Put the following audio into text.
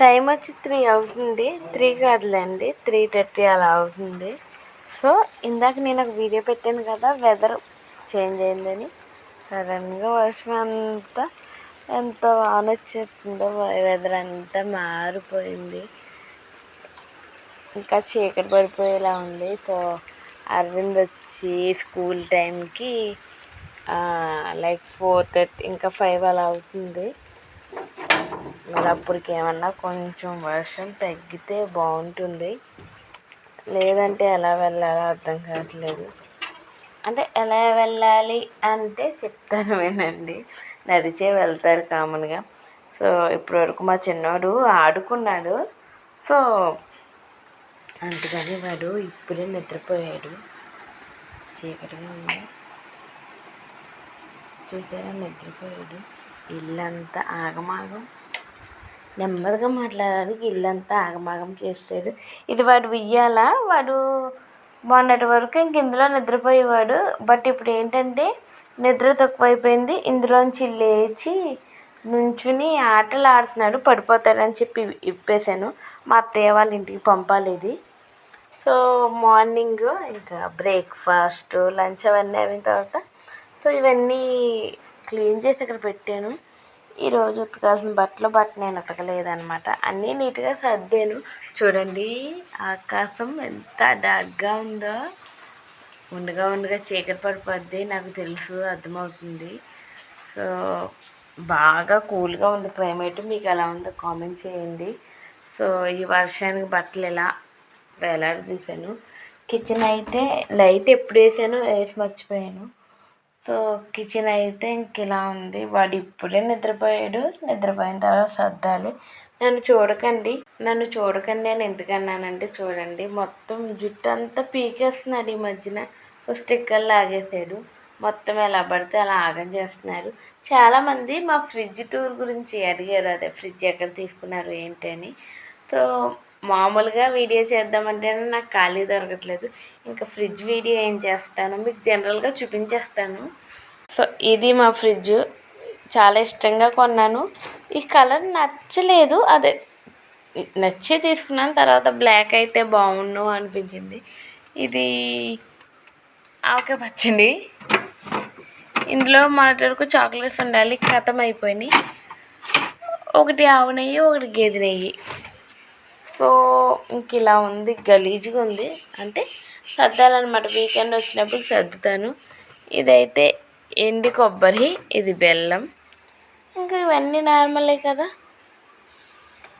Time వచ్చి three అవుతుంది. Three కాదులేండి. త్రీ థర్టీ అలా అవుతుంది. సో ఇందాక నేను ఒక వీడియో పెట్టాను కదా వెదర్ చేంజ్ అయిందని. సడన్గా వర్షం అంతా ఎంత వాన వచ్చేస్తుందో వెదర్ అంతా మారిపోయింది. ఇంకా చీకటి పడిపోయేలా ఉంది. సో అరవింద్ వచ్చి స్కూల్ టైంకి లైక్ ఫోర్ థర్టీ ఇంకా ఫైవ్ అలా అవుతుంది. మరి అప్పటికి ఏమన్నా కొంచెం వర్షం తగ్గితే బాగుంటుంది. లేదంటే ఎలా వెళ్ళాలో అర్థం కావట్లేదు. అంటే ఎలా వెళ్ళాలి అంటే చెప్తాను వినండి. నడిచే వెళ్తారు కామన్గా. సో ఇప్పటివరకు మా చిన్నోడు ఆడుకున్నాడు. సో అందుకని వాడు ఇప్పుడే నిద్రపోయాడు. చీకటిగా ఉంది. చూసారా? నిద్రపోయాడు. ఇల్లంతా ఆగమాగం. నెమ్మదిగా మాట్లాడడానికి ఇల్లంతా ఆగమాగం చేస్తాడు ఇది వాడు ఉయ్యాల వాడు మొన్నటి వరకు ఇంక ఇందులో నిద్రపోయేవాడు. బట్ ఇప్పుడు ఏంటంటే నిద్ర తక్కువైపోయింది. ఇందులోంచి లేచి నుంచుని ఆటలు ఆడుతున్నాడు. పడిపోతాడని చెప్పి ఇప్పేసాను మా అత్తయ్య వాళ్ళ ఇంటికి పంపాలి ఇది. సో మార్నింగ్ ఇంకా బ్రేక్ఫాస్ట్ లంచ్ అవన్నీ అయిన తర్వాత సో ఇవన్నీ క్లీన్ చేసి ఇక్కడ పెట్టాను. ఈరోజు ఉతకాల్సిన బట్టలు బట్ట నేను ఉతకలేదనమాట అన్నీ నీట్గా సర్దాను. చూడండి ఆకాశం ఎంత డార్క్గా ఉందో. ఉండగా ఉండగా చీకటి పడిపోద్ది నాకు తెలుసు అర్థమవుతుంది. సో బాగా కూల్గా ఉంది క్లైమేట్. మీకు ఎలా ఉందో కామెంట్ చేయండి. సో ఈ వర్షానికి బట్టలు ఎలా వేలాడదీశాను. కిచెన్ అయితే లైట్ ఎప్పుడు వేసానో వేసి మర్చిపోయాను. సో కిచెన్ అయితే ఇంక ఇలా ఉంది? వాడు ఇప్పుడే నిద్రపోయాడు. నిద్రపోయిన తర్వాత సర్దాలి. నన్ను చూడకండి. నన్ను చూడకండి అని ఎందుకన్నానంటే చూడండి మొత్తం జుట్టు అంతా పీకేస్తున్నాడు ఈ మధ్యన. సో స్టిక్కర్ లాగేసాడు. మొత్తం ఎలా పడితే అలా ఆగం చేస్తున్నారు. చాలామంది మా ఫ్రిడ్జ్ టూర్ గురించి అడిగారు. అదే ఫ్రిడ్జ్ ఎక్కడ తీసుకున్నారు ఏంటి అని. సో మామూలుగా వీడియో చేద్దామంటే నాకు ఖాళీ దొరకట్లేదు. ఇంకా ఫ్రిడ్జ్ వీడియో ఏం చేస్తాను? మీకు జనరల్గా చూపించేస్తాను. సో ఇది మా ఫ్రిడ్జ్. చాలా ఇష్టంగా కొన్నాను. ఈ కలర్ నచ్చలేదు. అదే నచ్చి తీసుకున్నాను. తర్వాత బ్లాక్ అయితే బాగుండు అనిపించింది. ఇది ఆవకాయ పచ్చండి. ఇందులో మొన్నటి వరకు చాక్లెట్స్ ఉండాలి. ఖతం అయిపోయినాయి. ఒకటి ఆవు నెయ్యి ఒకటి గేదె నెయ్యి. సో ఇంక ఇలా ఉంది గలీజ్గా ఉంది. అంటే సర్దాలన్నమాట. వీకెండ్ వచ్చినప్పుడు సర్దుతాను. ఇదైతే ఎండి కొబ్బరి ఇది బెల్లం. ఇంకా ఇవన్నీ నార్మలే కదా.